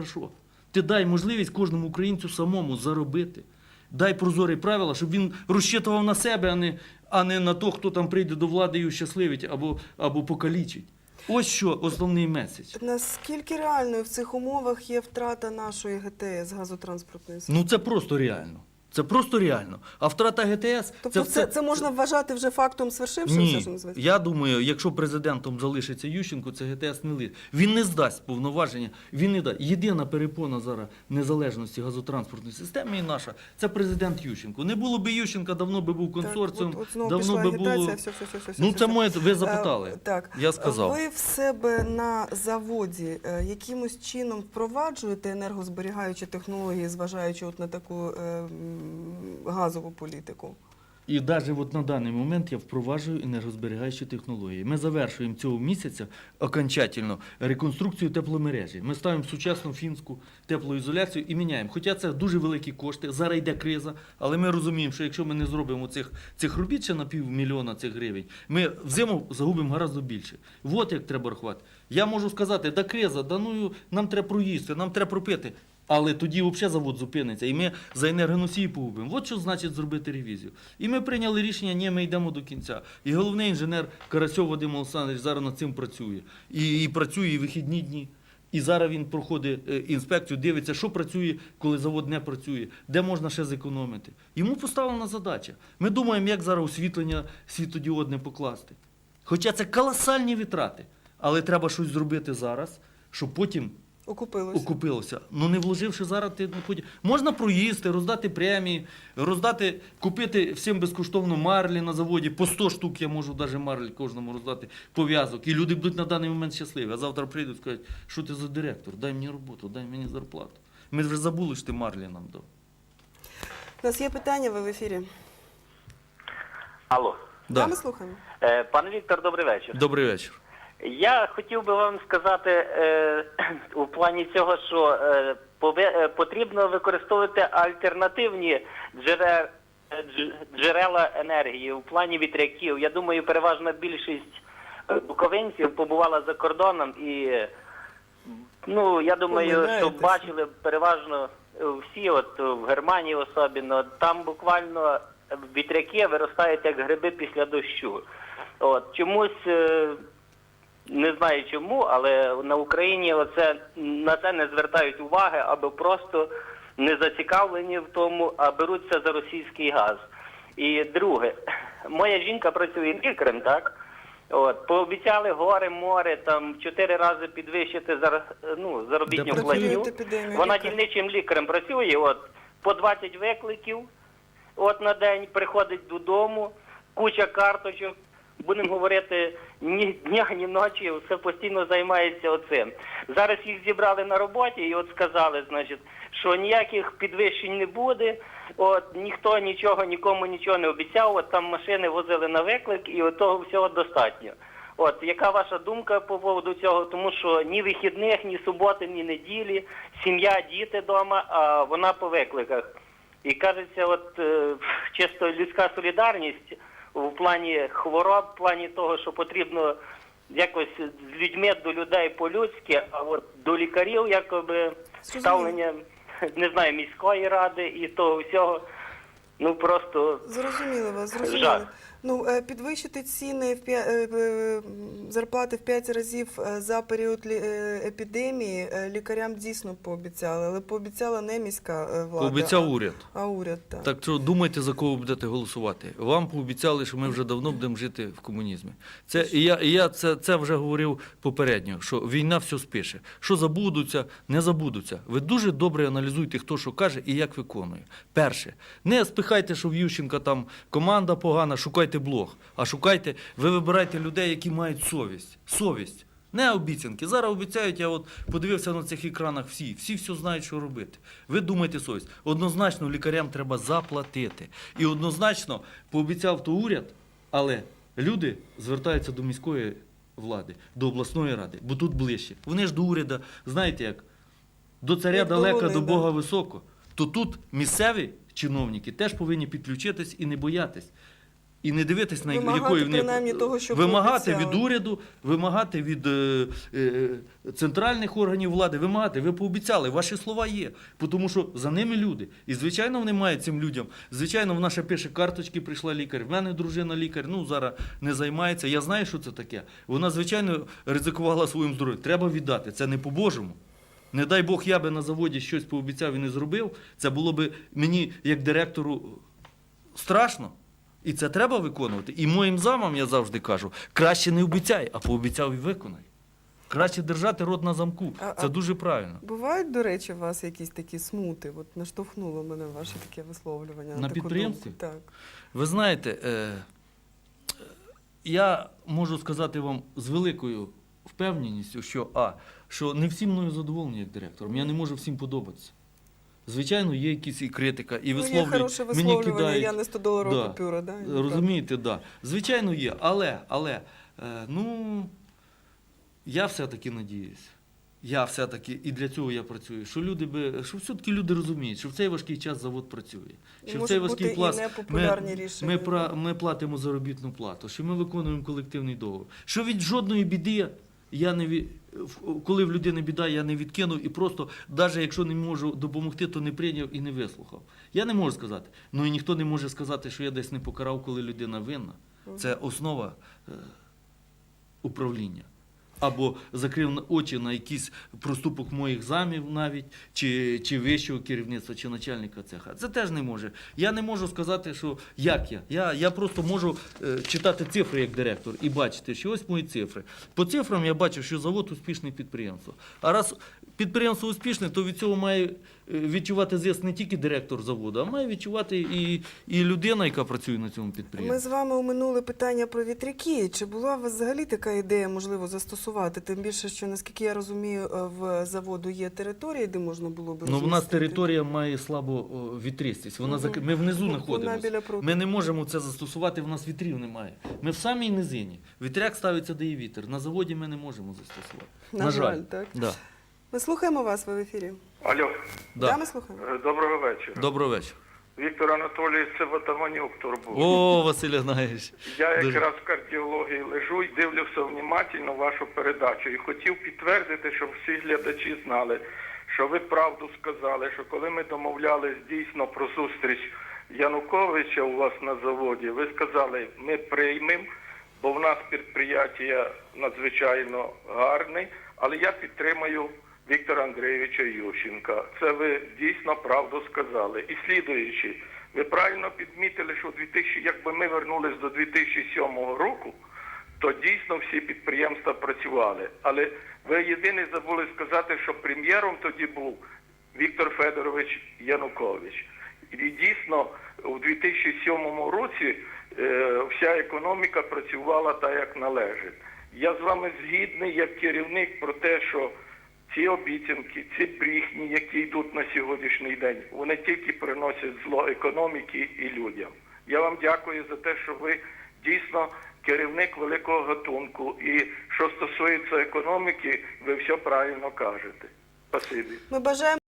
Хорошо. Ти дай можливість кожному українцю самому заробити. Дай прозорі правила, щоб він розчитував на себе, а не, а не на то, хто там прийде до влади і щасливить або, або покалічить. Ось що основний меседж. Наскільки реальною в цих умовах є втрата нашої ГТС газотранспортної системи? Ну це просто реально. Це просто реально. А втрата ГТС Тобто це, це, можна вважати вже фактом свершившимся, Ні, що називається? я думаю, якщо президентом залишиться Ющенко, це ГТС не лише. Він не здасть повноваження, він не дасть. Єдина перепона зараз незалежності газотранспортної системи і наша це президент Ющенко. Не було би Ющенка, давно би був консорціум, Так, от, от знову давно пішла би агітація, було. все, все, все, все, Ну, це моє, ви запитали. Е, Так. Я сказав. Ви в себе на заводі е, якимось чином впроваджуєте енергозберігаючі технології, зважаючи от на таку е, газову політику? І навіть от на даний момент я впроваджую енергозберігаючі технології. Ми завершуємо цього місяця окончательно реконструкцію тепломережі. Ми ставимо сучасну фінську теплоізоляцію і міняємо. Хоча це дуже великі кошти, зараз йде криза, але ми розуміємо, що якщо ми не зробимо цих, цих робіт ще на півмільйона цих гривень, ми взиму загубимо гораздо більше. От як треба рахувати. Я можу сказати, да криза, да ну нам треба проїсти, нам треба пропити. Але тоді взагалі завод зупиниться, і ми за енергоносії погубимо. От що значить зробити ревізію. І ми прийняли рішення, ні, ми йдемо до кінця. І головний інженер Карасьов Вадим Олександрович зараз над цим працює. І, і працює і вихідні дні. І зараз він проходить е, інспекцію, дивиться, що працює, коли завод не працює, де можна ще зекономити. Йому поставлена задача. Ми думаємо, як зараз освітлення світодіодне покласти. Хоча це колосальні витрати, але треба щось зробити зараз, щоб потім Окупилося. окупилося. Ну не вложивши зараз, ти не потім. Можна проїсти, роздати премії, роздати, купити всім безкоштовно марлі на заводі. По 100 штук я можу навіть марлі кожному роздати пов'язок. І люди будуть на даний момент щасливі. А завтра прийдуть і скажуть, що ти за директор, дай мені роботу, дай мені зарплату. Ми вже забули, що ти марлі нам дав. У нас є питання, ви в ефірі. Алло, Да. Да. ми слухаємо. е, пане Віктор, добрий вечір. Добрий вечір. Я хотів би вам сказати е, у плані цього, що е, пове- е, потрібно використовувати альтернативні джере- е, джерела енергії у плані вітряків. Я думаю, переважна більшість е, буковинців побувала за кордоном і ну я думаю, що бачили переважно всі, от в Германії особливо, там буквально вітряки виростають як гриби після дощу. От чомусь. Не знаю чому, але на Україні оце на це не звертають уваги, або просто не зацікавлені в тому, а беруться за російський газ. І друге, моя жінка працює лікарем, так? От, пообіцяли гори, море, там в чотири рази підвищити зар, ну, заробітну платню. Вона дільничим лікарем працює, от по 20 викликів от на день приходить додому, куча карточок. Будемо говорити ні дня, ні ночі, все постійно займається оцим. Зараз їх зібрали на роботі і от сказали, значить, що ніяких підвищень не буде. От ніхто нічого нікому нічого не обіцяв. От там машини возили на виклик, і от того всього достатньо. От яка ваша думка по поводу цього? Тому що ні вихідних, ні суботи, ні неділі, сім'я, діти вдома, а вона по викликах. І кажеться, от е, чисто людська солідарність в плані хвороб, в плані того, що потрібно якось з людьми до людей по-людськи, а от до лікарів якоби ставлення не знаю міської ради і того всього. Ну просто Зрозуміло вас, зрозуміло. Жах. Ну, е, підвищити ціни в е, е, зарплати в 5 разів за період епідемії лікарям дійсно пообіцяли, але пообіцяла не міська влада, Пообіцяв а, уряд. а уряд. Так. Так що думайте, за кого будете голосувати. Вам пообіцяли, що ми вже давно будемо жити в комунізмі. Це і я, і я це, це вже говорив попередньо, що війна все спише. Що забудуться, не забудуться. Ви дуже добре аналізуйте, хто що каже і як виконує. Перше, не спихайте, що в Ющенка там команда погана, шукайте блог, а шукайте, ви вибирайте людей, які мають совість. Совість. Не обіцянки. Зараз обіцяють, я от подивився на цих екранах всі. Всі все знають, що робити. Ви думайте совість. Однозначно лікарям треба заплатити. І однозначно пообіцяв то уряд, але люди звертаються до міської влади, до обласної ради, бо тут ближче. Вони ж до уряду, знаєте як, до царя Як до далеко, до. Бога високо. То тут місцеві чиновники теж повинні підключитись і не боятись. І не дивитись на Вимагати якої принаймні того, що вимагати від уряду, вимагати від е, е, центральних органів влади, вимагати. Ви пообіцяли, ваші слова є. Тому що за ними люди. І звичайно, вони мають цим людям. Звичайно, в наше пише карточки прийшла лікар. В мене дружина лікар. Ну зараз не займається. Я знаю, що це таке. Вона звичайно ризикувала своїм здоров'ям. Треба віддати. Це не по-божому. Не дай Бог, я би на заводі щось пообіцяв і не зробив. Це було би мені, як директору, страшно. І це треба виконувати. І моїм замам я завжди кажу: краще не обіцяй, а пообіцяв і виконай. Краще держати рот на замку. А- Це а- дуже правильно. Бувають, до речі, у вас якісь такі смути? От наштовхнуло мене ваше таке висловлювання. На таку підприємстві? Так. Ви знаєте, е, я можу сказати вам з великою впевненістю, що а, що не всі мною задоволені як директором. Я не можу всім подобатися. Звичайно, є якісь і критика, і Ну, є висловлюють, хороше мені кидають. я не 100 доларова Да. купюра. Да? Розумієте, так. Да. Звичайно, є. Але, але, е, ну, я все-таки надіюсь. Я все-таки, і для цього я працюю, що люди би, що все-таки люди розуміють, що в цей важкий час завод працює. І Що в можуть цей бути важкий і непопулярні ми, рішення, ми, да. ми платимо заробітну плату, що ми виконуємо колективний договор. Що від жодної біди я не від, коли в людини біда, я не відкинув і просто, навіть якщо не можу допомогти, то не прийняв і не вислухав. Я не можу сказати. Ну і ніхто не може сказати, що я десь не покарав, коли людина винна. Це основа е, управління. Або закрив очі на якийсь проступок моїх замів навіть, чи, чи вищого керівництва, чи начальника цеха. Це теж не може. Я не можу сказати, що як я. Я, я просто можу е, читати цифри як директор і бачити, що ось мої цифри. По цифрам я бачу, що завод успішне підприємство. А раз підприємство успішне, то від цього має е, відчувати зиск не тільки директор заводу, а має відчувати і, і людина, яка працює на цьому підприємстві. Ми з вами уминули питання про вітряки. Чи була у вас взагалі така ідея, можливо, застосувати? Тим більше, що наскільки я розумію, е, в заводу є території, де можна було б Ну, в нас розмістити? територія має слабу о, вітрістість. Вона Мгм. зак... Ми внизу Вона знаходимося. Ми не можемо це застосувати, в нас вітрів немає. Ми в самій низині. Вітряк ставиться, де є вітер. На заводі ми не можемо застосувати. На жаль, так. Да. Ми слухаємо вас ви в ефірі. Алло, Да. ми слухаємо. е, доброго вечора. Доброго вечора. Віктор Анатолійович, це Ватаманюк турбує. О, Василь Гнаєвич. Я дуже- якраз в кардіології лежу і дивлюся внимательно вашу передачу. І хотів підтвердити, щоб всі глядачі знали, що ви правду сказали, що коли ми домовлялись дійсно про зустріч Януковича у вас на заводі, ви сказали, ми приймемо, бо в нас підприємство надзвичайно гарне, але я підтримаю Віктора Андрійовича Ющенка. Це ви дійсно правду сказали. І слідуючи, ви правильно підмітили, що 2000, якби ми вернулись до 2007 року, то дійсно всі підприємства працювали. Але ви єдине забули сказати, що прем'єром тоді був Віктор Федорович Янукович. І дійсно у 2007 році е, вся економіка працювала так, як належить. Я з вами згідний як керівник про те, що ці обіцянки, ці брехні, які йдуть на сьогоднішній день, вони тільки приносять зло економіки і людям. Я вам дякую за те, що ви дійсно керівник великого гатунку. І що стосується економіки, ви все правильно кажете. Спасибі. Ми бажаємо.